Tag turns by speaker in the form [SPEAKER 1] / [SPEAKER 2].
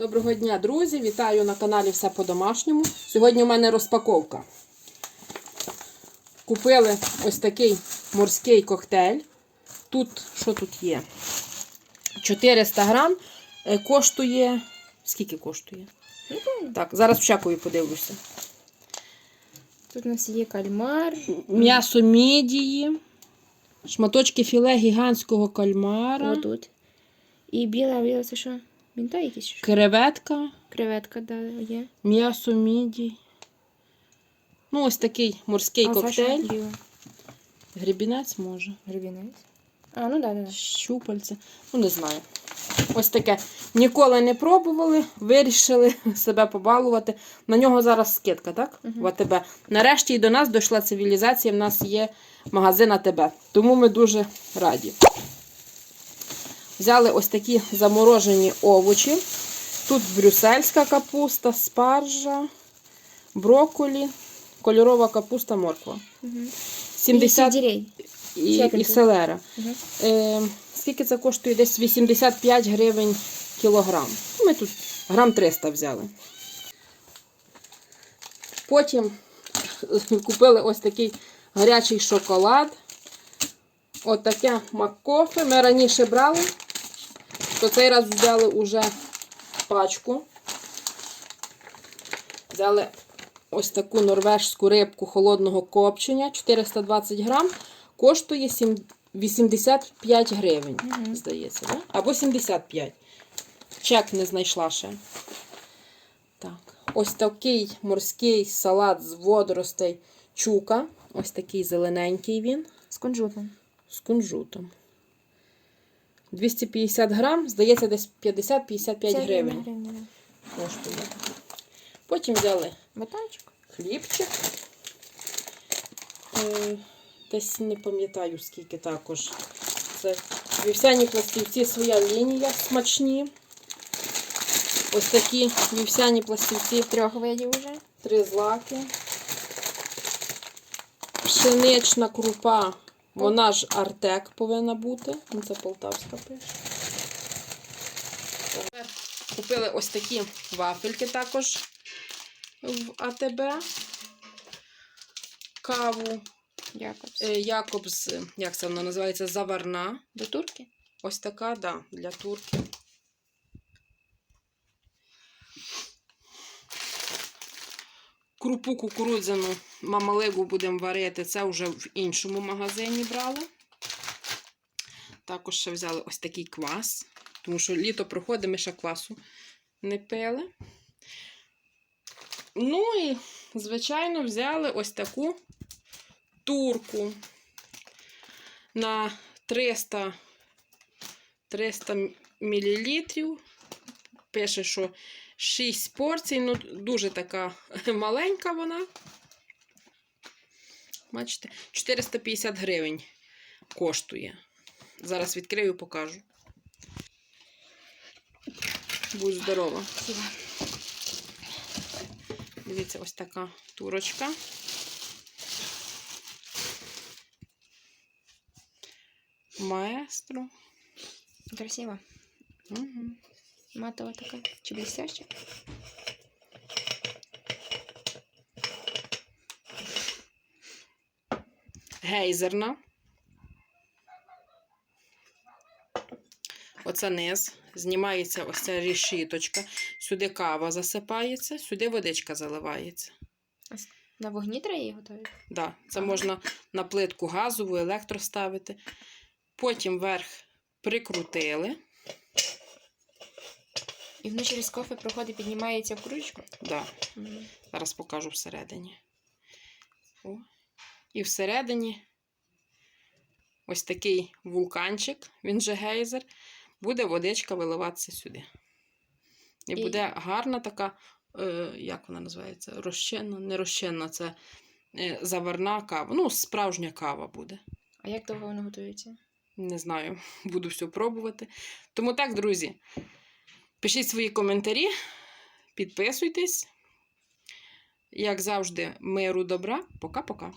[SPEAKER 1] Доброго дня, друзі! Вітаю на каналі Все по-домашньому. Сьогодні у мене розпаковка. Купили ось такий морський коктейль. Тут, що тут є? 400 грам. Е, Коштує. Скільки коштує? Так, зараз в чекові подивлюся.
[SPEAKER 2] Тут у нас є кальмар.
[SPEAKER 1] М'ясо мідії, шматочки філе гігантського кальмара,
[SPEAKER 2] Отут. І біла, біла, це що? Мінта якісь? що?
[SPEAKER 1] креветка,
[SPEAKER 2] Креветка, да, є.
[SPEAKER 1] м'ясо мідій. Ну, ось такий морський
[SPEAKER 2] А,
[SPEAKER 1] коктейль.
[SPEAKER 2] Біла.
[SPEAKER 1] Грібінець може.
[SPEAKER 2] Грибінець. А, ну да, да,
[SPEAKER 1] щупальця. Ну, не знаю. Ось таке. Ніколи не пробували, вирішили себе побалувати. На нього зараз скидка, так?
[SPEAKER 2] Мгм.
[SPEAKER 1] В АТБ. Нарешті і до нас дійшла цивілізація, в нас є магазин АТБ. Тому ми дуже раді. Взяли ось такі заморожені овочі. Тут брюссельська капуста, спаржа, брокколі, кольорова капуста, морква.
[SPEAKER 2] Угу.
[SPEAKER 1] 70
[SPEAKER 2] сельдерей.
[SPEAKER 1] і, і селера.
[SPEAKER 2] Угу.
[SPEAKER 1] Е, скільки це коштує? Десь 85 гривень кілограм. Ми тут грам 300 взяли. Потім купили ось такий гарячий шоколад. От таке маккофе. Ми раніше брали, то цей раз взяли уже пачку. Взяли ось таку норвежську рибку холодного копчення 420 грам. Коштує сім- 85 гривень,
[SPEAKER 2] Мгм.
[SPEAKER 1] здається, да? або 75. Чек не знайшла ще. Так. Ось такий морський салат з водоростей чука. Ось такий зелененький він
[SPEAKER 2] З кунжутом.
[SPEAKER 1] з кунжутом. 250 грам, здається, десь 50-55 гривень
[SPEAKER 2] гривень.
[SPEAKER 1] коштує. Потім взяли
[SPEAKER 2] Батончик.
[SPEAKER 1] хлібчик. Е, Десь не пам'ятаю, скільки також. Це вівсяні пластівці, своя лінія смачні. Ось такі вівсяні пластівці,
[SPEAKER 2] Трьох видів вже.
[SPEAKER 1] три злаки. Пшенична крупа, вона ж Артек повинна бути. Ну, Це полтавська пише. Тепер Купили ось такі вафельки також в АТБ. Каву
[SPEAKER 2] Якобс.
[SPEAKER 1] е, Якобс, як це вона називається? Заварна.
[SPEAKER 2] До турки?
[SPEAKER 1] Ось така, да, для турки. Крупу кукурудзяну мамалигу будемо варити. Це вже в іншому магазині брали. Також ще взяли ось такий квас. Тому що літо проходить, ми ще квасу не пили. Ну і, звичайно, взяли ось таку турку на 300 300 мл. Пише, що 6 порцій. Ну, дуже така маленька вона. Бачите, 450 гривень коштує. Зараз відкрию, покажу. Будь здорова. Дивіться, ось така турочка. Маестро.
[SPEAKER 2] Красиво.
[SPEAKER 1] Угу.
[SPEAKER 2] Матова така. Чи блестяща?
[SPEAKER 1] Гейзерна. Оце низ. Знімається ось ця решіточка. Сюди кава засипається, сюди водичка заливається.
[SPEAKER 2] На вогні треба її готувати?
[SPEAKER 1] Да, це можна на плитку газову, електро ставити. Потім верх прикрутили.
[SPEAKER 2] І воно через кофе проходить, піднімається в кружечку?
[SPEAKER 1] Да,
[SPEAKER 2] Мгм.
[SPEAKER 1] зараз покажу всередині. О. І всередині ось такий вулканчик, він же гейзер, буде водичка виливатися сюди. І
[SPEAKER 2] І-
[SPEAKER 1] буде гарна така, е, як вона називається? Розчинна, не розчинна, це е, заварна кава. Ну, справжня кава буде.
[SPEAKER 2] А як довго воно готується?
[SPEAKER 1] Не знаю, буду все пробувати. Тому так, друзі, пишіть свої коментарі, підписуйтесь. Як завжди, миру добра. Пока-пока.